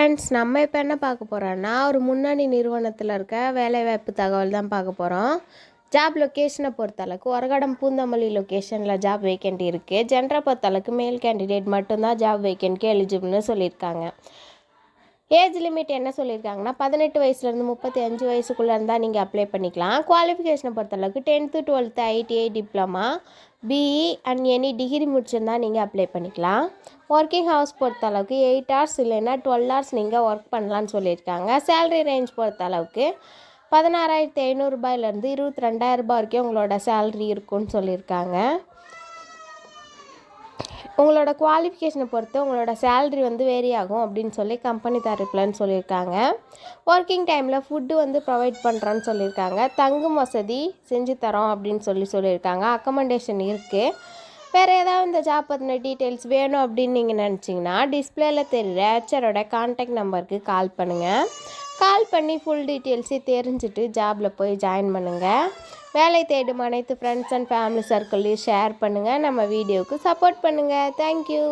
Friends நம்ம இப்போ என்ன பார்க்க போகிறோன்னா ஒரு முன்னணி நிறுவனத்தில் இருக்க வேலைவாய்ப்பு தகவல் தான் பார்க்க போகிறோம் ஜாப் லொக்கேஷனை பொறுத்தளவுக்கு ஒரகடம் பூந்தமல்லி லொக்கேஷனில் ஜாப் வேக்கண்ட் இருக்குது ஜென்டரை பொறுத்தளவுக்கு மேல் கேண்டிடேட் மட்டும்தான் ஜாப் வேக்கண்ட்க்கு எலிஜிபிள்னு சொல்லியிருக்காங்க. ஏஜ் லிமிட் என்ன சொல்லியிருக்காங்கன்னா பதினெட்டு வயசுலேருந்து முப்பத்தி அஞ்சு வயசுக்குள்ளே இருந்தால் நீங்கள் அப்ளை பண்ணிக்கலாம். குவாலிஃபிகேஷனை பொறுத்தளவுக்கு tenth twelfth ITI diploma BE and any degree முடிச்சிருந்தா நீங்கள் அப்ளை பண்ணிக்கலாம். ஒர்க்கிங் ஹவர்ஸ் பொறுத்தளவுக்கு எயிட் ஹவர்ஸ் இல்லைன்னா டுவெல் ஹவர்ஸ் நீங்கள் ஒர்க் பண்ணலான்னு சொல்லியிருக்காங்க. சேலரி ரேஞ்ச் பொறுத்தளவுக்கு பதினாறாயிரத்தி ஐநூறுரூபாயிலேருந்து இருபத்தி ரெண்டாயிரரூபா வரைக்கும் உங்களோட சேலரி இருக்கும்னு சொல்லியிருக்காங்க. உங்களோட குவாலிஃபிகேஷனை பொறுத்து உங்களோட சேல்ரி வந்து வேரி ஆகும் அப்படின்னு சொல்லி கம்பெனி தரப்புலன்னு சொல்லியிருக்காங்க. ஒர்க்கிங் டைமில் ஃபுட்டு வந்து ப்ரொவைட் பண்ணுறோன்னு சொல்லியிருக்காங்க. தங்கும் வசதி செஞ்சு தரோம் அப்படின்னு சொல்லி சொல்லியிருக்காங்க. அக்கமண்டேஷன் இருக்குது வேறு ஏதாவது இந்த ஜாப் பற்றின டீட்டெயில்ஸ் வேணும் அப்படின்னு நீங்கள் நினச்சிங்கன்னா டிஸ்பிளேயில் தெரிகிற ஹெச்சரோட கான்டாக்ட் நம்பருக்கு கால் பண்ணுங்கள் கால் பண்ணி ஃபுல் டீட்டெயில்ஸே தெரிஞ்சுட்டு ஜாபில் போய் ஜாயின் பண்ணுங்கள் வேலை தேடும் அனைத்து ஃப்ரெண்ட்ஸ் அண்ட் ஃபேமிலி சர்க்கிள்லையும் ஷேர் பண்ணுங்கள் நம்ம வீடியோவுக்கு சப்போர்ட் பண்ணுங்கள் தேங்க்யூ